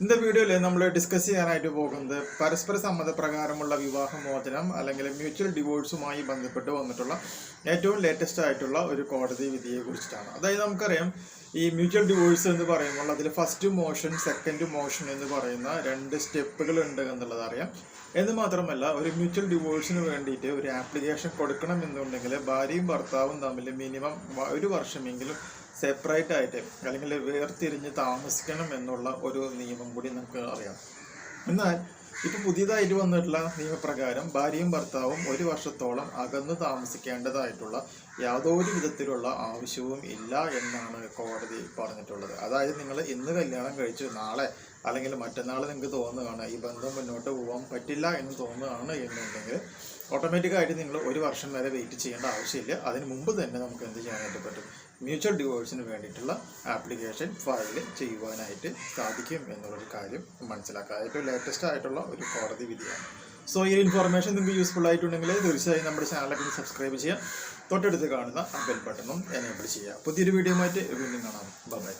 ഇന്നത്തെ വീഡിയോയിൽ നമ്മൾ ഡിസ്കസ് ചെയ്യാനായിട്ട് പോകുന്നത് പരസ്പര സമ്മതപ്രകാരമുള്ള വിവാഹമോചനം അല്ലെങ്കിൽ മ്യൂച്വൽ ഡിവോഴ്സുമായി ബന്ധപ്പെട്ട് വന്നിട്ടുള്ള ഏറ്റവും ലേറ്റസ്റ്റ് ആയിട്ടുള്ള ഒരു കോടതി വിധിയെ കുറിച്ചിട്ടാണ്. അതായത് നമുക്കറിയാം ഈ മ്യൂച്വൽ ഡിവോഴ്സ് എന്ന് പറയുമ്പോൾ അതിൽ ഫസ്റ്റ് മോഷൻ സെക്കൻഡ് മോഷൻ എന്ന് പറയുന്ന രണ്ട് സ്റ്റെപ്പുകൾ ഉണ്ട് എന്നുള്ളത് അറിയാം. എന്ന് മാത്രമല്ല ഒരു മ്യൂച്വൽ ഡിവോഴ്സിന് വേണ്ടിയിട്ട് ഒരു ആപ്ലിക്കേഷൻ കൊടുക്കണം എന്നുണ്ടെങ്കിൽ ഭാര്യയും ഭർത്താവും തമ്മിൽ മിനിമം ഒരു വർഷമെങ്കിലും സെപ്പറേറ്റ് ആയിട്ട് അല്ലെങ്കിൽ വേർതിരിഞ്ഞ് താമസിക്കണം എന്നുള്ള ഒരു നിയമം കൂടി നമുക്ക് അറിയാം. എന്നാൽ ഇപ്പൊ പുതിയതായിട്ട് വന്നിട്ടുള്ള നിയമപ്രകാരം ഭാര്യയും ഭർത്താവും ഒരു വർഷത്തോളം അകന്നു താമസിക്കേണ്ടതായിട്ടുള്ള യാതൊരു വിധത്തിലുള്ള ആവശ്യവും ഇല്ല എന്നാണ് കോടതി പറഞ്ഞിട്ടുള്ളത്. അതായത് നിങ്ങൾ ഇന്ന് കല്യാണം കഴിച്ചു നാളെ അല്ലെങ്കിൽ മറ്റന്നാൾ നിങ്ങൾക്ക് തോന്നുകയാണ് ഈ ബന്ധം മുന്നോട്ട് പോകാൻ പറ്റില്ല എന്ന് തോന്നുകയാണ് എന്നുണ്ടെങ്കിൽ ഓട്ടോമാറ്റിക്കായിട്ട് നിങ്ങൾ ഒരു വർഷം വരെ വെയിറ്റ് ചെയ്യേണ്ട ആവശ്യമില്ല. അതിന് മുമ്പ് തന്നെ നമുക്ക് എന്ത് ചെയ്യാനായിട്ട് പറ്റും? മ്യൂച്വൽ ഡിവോഴ്സിന് വേണ്ടിയിട്ടുള്ള ആപ്ലിക്കേഷൻ ഫയൽ ചെയ്യുവാനായിട്ട് സാധിക്കും എന്നുള്ളൊരു കാര്യം മനസ്സിലാക്കുക. ഏറ്റവും ലേറ്റസ്റ്റ് ആയിട്ടുള്ള ഒരു കോടതി വിധിയാണ്. സോ ഈ ഇൻഫർമേഷൻ നിങ്ങൾക്ക് യൂസ്ഫുൾ ആയിട്ടുണ്ടെങ്കിൽ തീർച്ചയായും നമ്മുടെ ചാനലൊക്കെ സബ്സ്ക്രൈബ് ചെയ്യുക. തൊട്ടടുത്ത് കാണുന്ന ബെൽ ബട്ടണും എനേബിൾ ചെയ്യുക. പുതിയൊരു വീഡിയോ ആയിട്ട് വീണ്ടും കാണാം. ബൈ